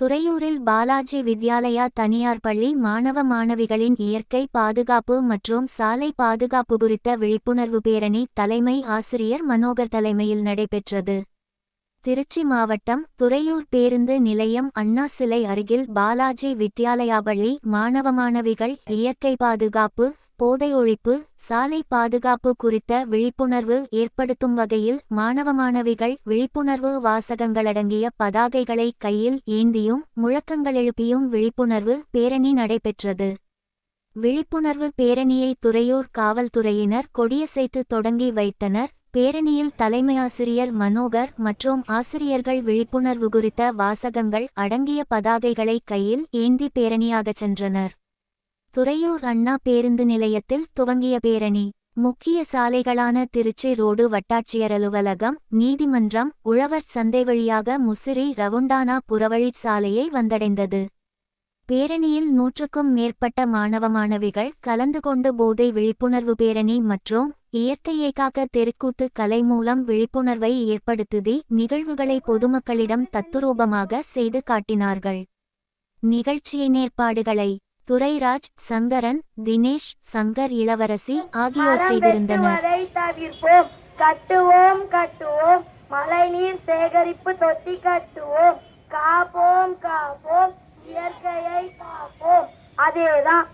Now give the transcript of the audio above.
துறையூரில் பாலாஜி வித்யாலயா தனியார் பள்ளி மாணவ மாணவிகளின் இயற்கை பாதுகாப்பு மற்றும் சாலை பாதுகாப்பு குறித்த விழிப்புணர்வு பேரணி தலைமை ஆசிரியர் மனோகர் தலைமையில் நடைபெற்றது. திருச்சி மாவட்டம் துறையூர் பேருந்து நிலையம் அண்ணா சிலை அருகில் பாலாஜி வித்யாலயா பள்ளி மாணவ மாணவிகள் இயற்கை பாதுகாப்பு போதை ஒழிப்பு சாலை பாதுகாப்பு குறித்த விழிப்புணர்வு ஏற்படுத்தும் வகையில் மாணவ மாணவிகள் விழிப்புணர்வு வாசகங்களடங்கிய பதாகைகளை கையில் ஏந்தியும் முழக்கங்கள் எழுப்பியும் விழிப்புணர்வு பேரணி நடைபெற்றது. விழிப்புணர்வு பேரணியை துறையூர் காவல்துறையினர் கொடியசைத்து தொடங்கி வைத்தனர். பேரணியில் தலைமையாசிரியர் மனோகர் மற்றும் ஆசிரியர்கள் விழிப்புணர்வு குறித்த வாசகங்கள் அடங்கிய பதாகைகளை கையில் ஏந்தி பேரணியாகச் சென்றனர். துறையூர் அண்ணா பேருந்து நிலையத்தில் துவங்கிய பேரணி முக்கிய சாலைகளான திருச்சி ரோடு வட்டாட்சியர் அலுவலகம் நீதிமன்றம் உழவர் சந்தை வழியாக முசிறி ரவுண்டானா புறவழிச் சாலையை வந்தடைந்தது. பேரணியில் நூற்றுக்கும் மேற்பட்ட மாணவ மாணவிகள் கலந்து கொண்டு போதை விழிப்புணர்வு பேரணி மற்றும் இயற்கையை காக்க தெருக்கூத்து கலை மூலம் விழிப்புணர்வை ஏற்படுத்துதி நிகழ்வுகளை பொதுமக்களிடம் தத்துரூபமாக செய்து காட்டினார்கள். நிகழ்ச்சியின் ஏற்பாடுகளை துரைராஜ் சங்கரன் தினேஷ் சங்கர் இளவரசி ஆகியோர் செய்திருந்தனர். தவிர்ப்போம். கட்டுவோம் கட்டுவோம். மழைநீர் சேகரிப்பு தொட்டி கட்டுவோம். காப்போம் காப்போம். இயற்கையை காப்போம். அதேதான்.